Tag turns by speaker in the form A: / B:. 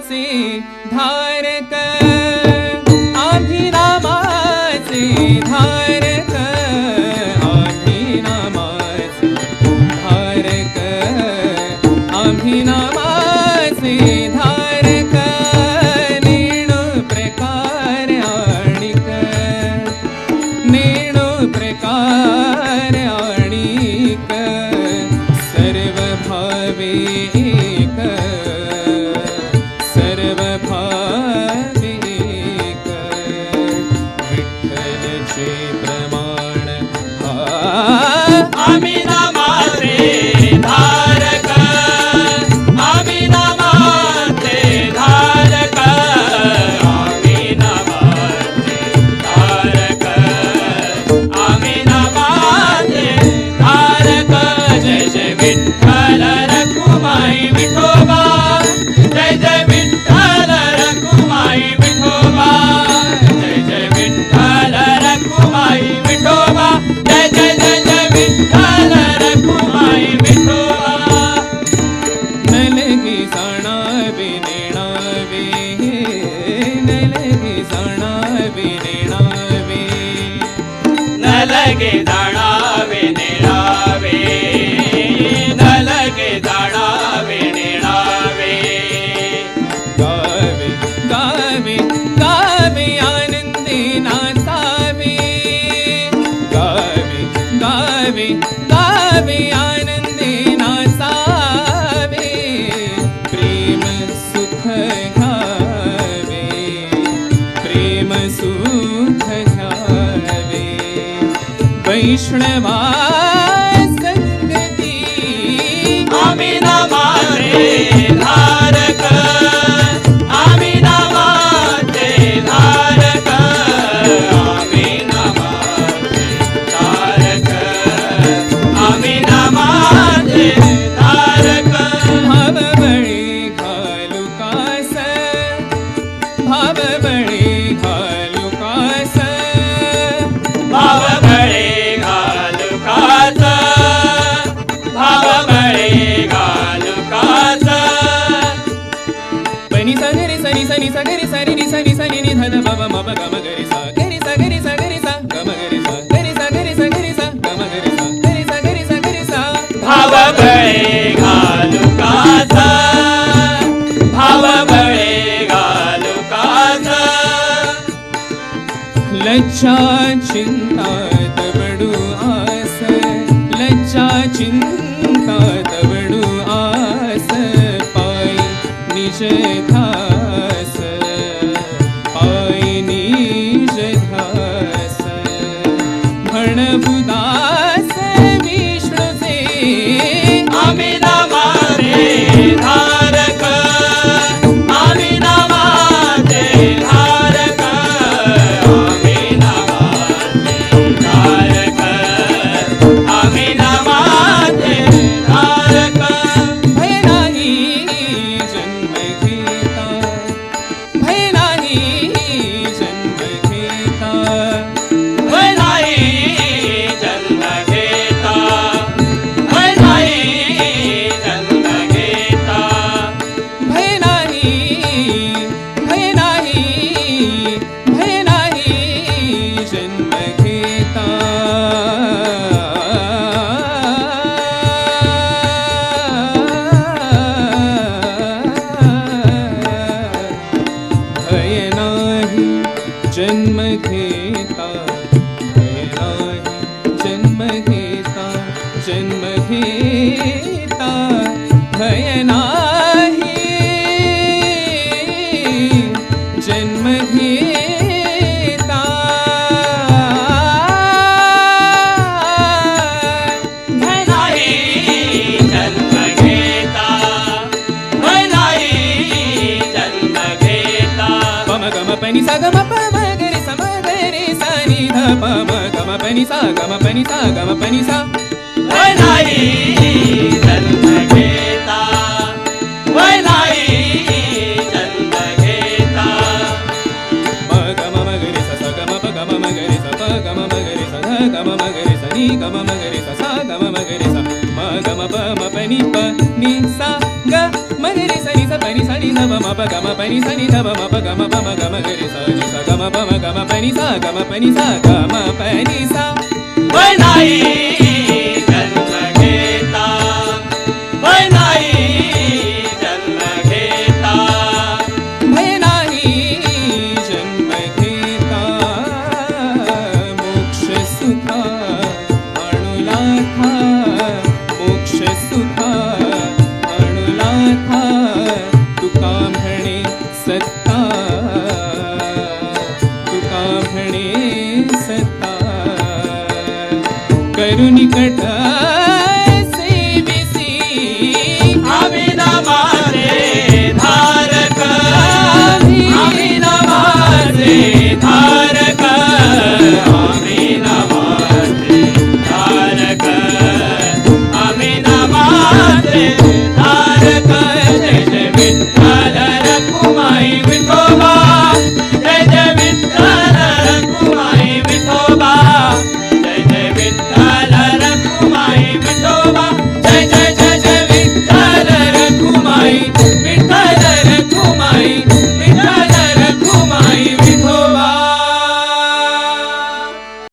A: अभिनामाचे धारक अभिनामाचे धारक अभिनामाचे धारक अभिनामाचे धारक नेणू प्रकार आणिक। नेणू प्रकार आणिक। सर्व भावे एक। जाणावे नेणावे
B: नलगे जाणावे नेणावे नलगे जाणावे नेणावे
A: गावे गावे गावे वैष्णवा संगती
B: भाव बळे घालू काच भाव बळे घालू काच
A: लज्जा चिंता ीता भयनान्महिता जन्म गेताी
B: जन्म भेताम
A: गनिसा गम पमगा नि गम पनिसा गम पनिसा pani sa ni da ba ma pa ga ma pa ma ga ma ga re sa ni sa ga ma pa ma ga ma pani sa ga ma pani sa ga ma pani sa
B: बनाई जन्म घेता बनाई
A: ತಿರುನಿಕಟ